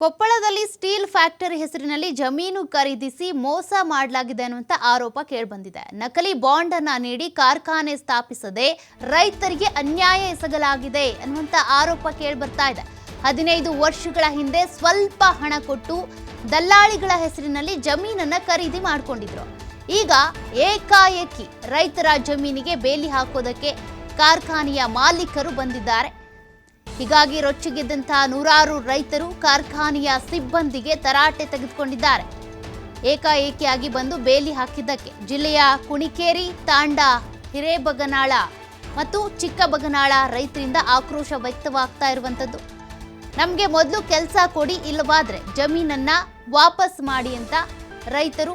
ಕೊಪ್ಪಳದಲ್ಲಿ steel factory ಹೆಸರಿನಲ್ಲಿ ಜಮೀನು ಖರೀದಿಸಿ ಮೋಸ ಮಾಡಲಾಗಿದೆ ಅನ್ನುವಂಥ ಆರೋಪ ಕೇಳಿಬಂದಿದೆ. ನಕಲಿ ಬಾಂಡ್ ಅನ್ನ ನೀಡಿ ಕಾರ್ಖಾನೆ ಸ್ಥಾಪಿಸದೆ ರೈತರಿಗೆ ಅನ್ಯಾಯ ಎಸಗಲಾಗಿದೆ ಅನ್ನುವಂಥ ಆರೋಪ ಕೇಳಿಬರ್ತಾ ಇದೆ. ಹದಿನೈದು ವರ್ಷಗಳ ಹಿಂದೆ ಸ್ವಲ್ಪ ಹಣ ಕೊಟ್ಟು ದಲ್ಲಾಳಿಗಳ ಹೆಸರಿನಲ್ಲಿ ಜಮೀನನ್ನ ಖರೀದಿ ಮಾಡಿಕೊಂಡಿದ್ರು. ಈಗ ಏಕಾಏಕಿ ರೈತರ ಜಮೀನಿಗೆ ಬೇಲಿ ಹಾಕೋದಕ್ಕೆ ಕಾರ್ಖಾನೆಯ ಮಾಲೀಕರು ಬಂದಿದ್ದಾರೆ. ಹೀಗಾಗಿ ರೊಚ್ಚಿಗೆದ್ದಂತಹ ನೂರಾರು ರೈತರು ಕಾರ್ಖಾನೆಯ ಸಿಬ್ಬಂದಿಗೆ ತರಾಟೆ ತೆಗೆದುಕೊಂಡಿದ್ದಾರೆ. ಏಕಾಏಕಿಯಾಗಿ ಬಂದು ಬೇಲಿ ಹಾಕಿದ್ದಕ್ಕೆ ಜಿಲ್ಲೆಯ ಕುಣಿಕೇರಿ, ತಾಂಡ, ಹಿರೇಬಗನಾಳ ಮತ್ತು ಚಿಕ್ಕಬಗನಾಳ ರೈತರಿಂದ ಆಕ್ರೋಶ ವ್ಯಕ್ತವಾಗ್ತಾ ಇರುವಂಥದ್ದು. ನಮಗೆ ಮೊದಲು ಕೆಲಸ ಕೊಡಿ ಇಲ್ಲವಾದ್ರೆ ಜಮೀನನ್ನ ವಾಪಸ್ ಮಾಡಿ ಅಂತ ರೈತರು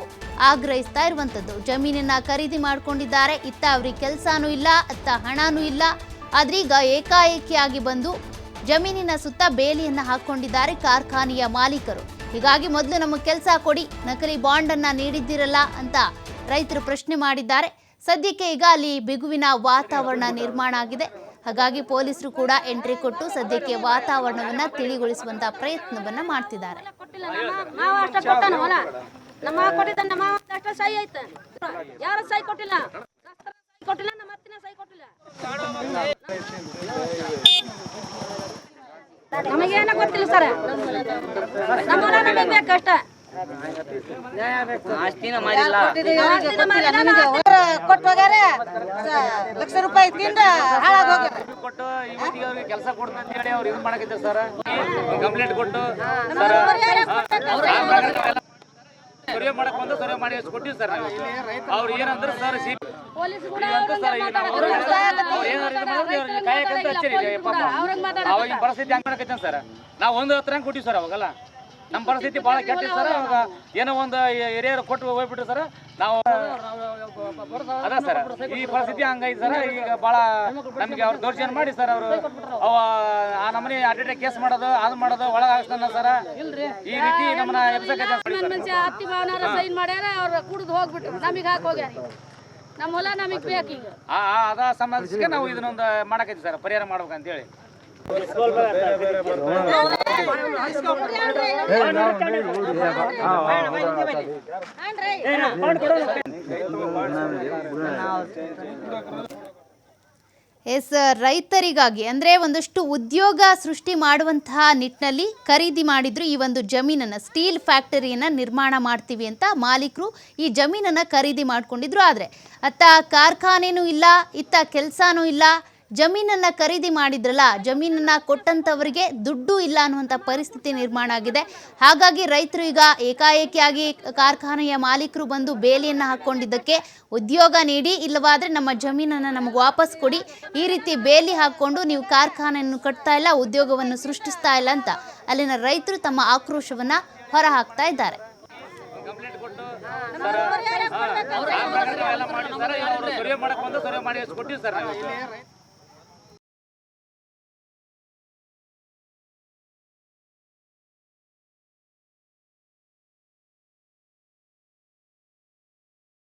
ಆಗ್ರಹಿಸ್ತಾ ಇರುವಂಥದ್ದು. ಜಮೀನನ್ನ ಖರೀದಿ ಮಾಡ್ಕೊಂಡಿದ್ದಾರೆ. ಇತ್ತ ಅವ್ರಿಗೆ ಕೆಲಸನೂ ಇಲ್ಲ, ಅತ್ತ ಹಣನೂ ಇಲ್ಲ. ಆದ್ರೀಗ ಏಕಾಏಕಿಯಾಗಿ ಬಂದು ಜಮೀನಿನ ಸುತ್ತ ಬೇಲಿಯನ್ನ ಹಾಕೊಂಡಿದ್ದಾರೆ ಕಾರ್ಖಾನೆಯ ಮಾಲೀಕರು. ಹೀಗಾಗಿ ಮೊದಲು ನಮಗೆ ಕೆಲಸ ಕೊಡಿ, ನಕಲಿ ಬಾಂಡ್ ಅನ್ನ ನೀಡಿದ್ದಿರಲ್ಲ ಅಂತ ರೈತರು ಪ್ರಶ್ನೆ ಮಾಡಿದ್ದಾರೆ. ಸದ್ಯಕ್ಕೆ ಈಗ ಅಲ್ಲಿ ಬಿಗುವಿನ ವಾತಾವರಣ ನಿರ್ಮಾಣ ಆಗಿದೆ. ಹಾಗಾಗಿ ಪೊಲೀಸರು ಕೂಡ ಎಂಟ್ರಿ ಕೊಟ್ಟು ಸದ್ಯಕ್ಕೆ ವಾತಾವರಣವನ್ನ ತಿಳಿಗೊಳಿಸುವಂತ ಪ್ರಯತ್ನವನ್ನ ಮಾಡ್ತಿದ್ದಾರೆ. ನಮ್ಮ ನಮ್ಮ ನಮ್ಮ ಯಾರ ಸಹಿ ಕೊಟ್ಟಿಲ್ಲ ಶಾಸ್ತ್ರ ಸಹಿ ಕೊಟ್ಟಿಲ್ಲ ನಮ್ಮ ಅತ್ತಿನ ಸಹಿ ಕೊಟ್ಟಿಲ್ಲ ನಮಗೇನ ಗೊತ್ತಿಲ್ಲ ಸರ್. ನಮ್ಮ ಹೊಲ ನಮಗೆ ಬೇಕಷ್ಟ ಆಸ್ತಿನ ಕೊಟ್ಟು ಹೋಗ್ಯಾರ. ಲಕ್ಷ ರೂಪಾಯಿ ತಿಂದ ಹಾಳಾಗ್ ಕೊಟ್ಟು ಅವ್ರಿಗೆ ಕೆಲಸ ಕೊಡ್ತ ಅಂತ ಹೇಳಿ ಅವ್ರು ಇದು ಮಾಡಕಿದ್ರು ಸರ್. ಕಂಪ್ಲೇಂಟ್ ಕೊಟ್ಟು ಸರ್ ಸರ್ವೆ ಮಾಡಕ್ ಬಂದು ಸರ್ವೆ ಮಾಡಿ ಕೊಟ್ಟಿವಿ ಸರ್ ಅವ್ರು ಏನಂದ್ರೆ ಸರ್ ಸಿ ಪೊಲೀಸ್ ಸರ್ ಏನಾರು ಅವಾಗಿನ ಪರಿಸ್ಥಿತಿ ಹಂಗೆ ಮಾಡಕೈತೆ ಸರ್? ನಾವು ಒಂದು ಹತ್ರ ಕೊಟ್ಟಿವಿ ಸರ್ ಅವಾಗಲ್ಲ. ನಮ್ಮ ಪರಿಸ್ಥಿತಿ ಭಾಳ ಕೆಟ್ಟ ಸರ್ ಅವಾಗ. ಏನೋ ಒಂದು ಹಿರಿಯರು ಕೊಟ್ಟು ಹೋಗ್ಬಿಟ್ರು ಸರ್. ನಾವು ಅದ ಸರ್ ಈ ಪರಿಸ್ಥಿತಿ ಹಂಗೈತೆ ಸರ್. ಈಗ ಭಾಳ ನಮಗೆ ಅವ್ರು ದೌರ್ಜನ್ಯ ಮಾಡಿ ಸರ್ ಅವರು. ಅವ ಆ ನಮ್ಮನೆ ಅಡ್ಡ ಕೇಸ್ ಮಾಡೋದು ಅದು ಮಾಡೋದು ಒಳಗೆ ಹಾಕ್ಸ್ತಾನ ಸರ್. ಈ ರೀತಿ ನಮ್ಮನ್ನ ಎಬ್ಸಕ್ಕೆ ಸೈನ್ ಮಾಡ್ಯಾರ ಅವ್ರು ಕುಡಿದು ಹೋಗ್ಬಿಟ್ರು. ನಮಗೆ ಹಾಕಿ ಹೋಗ್ಯಾರ. ನಮ್ಮ ಹೊಲ ನಮಗೆ ಬೇಕೀಗ ಆ ಆ ಅದ ನಾವು ಇದನ್ನೊಂದು ಮಾಡಕೈತಿ ಸರ್ ಪರಿಹಾರ ಮಾಡ್ಬೇಕಂತೇಳಿ. ಎಸ್, ರೈತರಿಗಾಗಿ, ಅಂದರೆ ಒಂದಷ್ಟು ಉದ್ಯೋಗ ಸೃಷ್ಟಿ ಮಾಡುವಂತಹ ನಿಟ್ಟಿನಲ್ಲಿ ಖರೀದಿ ಮಾಡಿದ್ರು ಈ ಒಂದು ಜಮೀನನ್ನು. ಸ್ಟೀಲ್ ಫ್ಯಾಕ್ಟರಿಯನ್ನು ನಿರ್ಮಾಣ ಮಾಡ್ತೀವಿ ಅಂತ ಮಾಲೀಕರು ಈ ಜಮೀನನ್ನು ಖರೀದಿ ಮಾಡಿಕೊಂಡಿದ್ರು. ಆದರೆ, ಅತ್ತ ಕಾರ್ಖಾನೆನೂ ಇಲ್ಲ, ಇತ್ತ ಕೆಲಸನೂ ಇಲ್ಲ ಜಮೀನನ್ನು ಖರೀದಿ ಮಾಡಿದ್ರಲ್ಲ, ಜಮೀನನ್ನು ಕೊಟ್ಟಂಥವರಿಗೆ ದುಡ್ಡು ಇಲ್ಲ ಅನ್ನುವಂಥ ಪರಿಸ್ಥಿತಿ ನಿರ್ಮಾಣ ಆಗಿದೆ. ಹಾಗಾಗಿ ರೈತರು ಈಗ ಏಕಾಏಕಿಯಾಗಿ ಕಾರ್ಖಾನೆಯ ಮಾಲೀಕರು ಬಂದು ಬೇಲಿಯನ್ನು ಹಾಕ್ಕೊಂಡಿದ್ದಕ್ಕೆ ಉದ್ಯೋಗ ನೀಡಿ, ಇಲ್ಲವಾದರೆ ನಮ್ಮ ಜಮೀನನ್ನು ನಮಗೆ ವಾಪಸ್ ಕೊಡಿ. ಈ ರೀತಿ ಬೇಲಿ ಹಾಕ್ಕೊಂಡು ನೀವು ಕಾರ್ಖಾನೆಯನ್ನು ಕಟ್ತಾ ಇಲ್ಲ, ಉದ್ಯೋಗವನ್ನು ಸೃಷ್ಟಿಸ್ತಾ ಇಲ್ಲ ಅಂತ ಅಲ್ಲಿನ ರೈತರು ತಮ್ಮ ಆಕ್ರೋಶವನ್ನು ಹೊರಹಾಕ್ತಾ ಇದ್ದಾರೆ. ಸರ್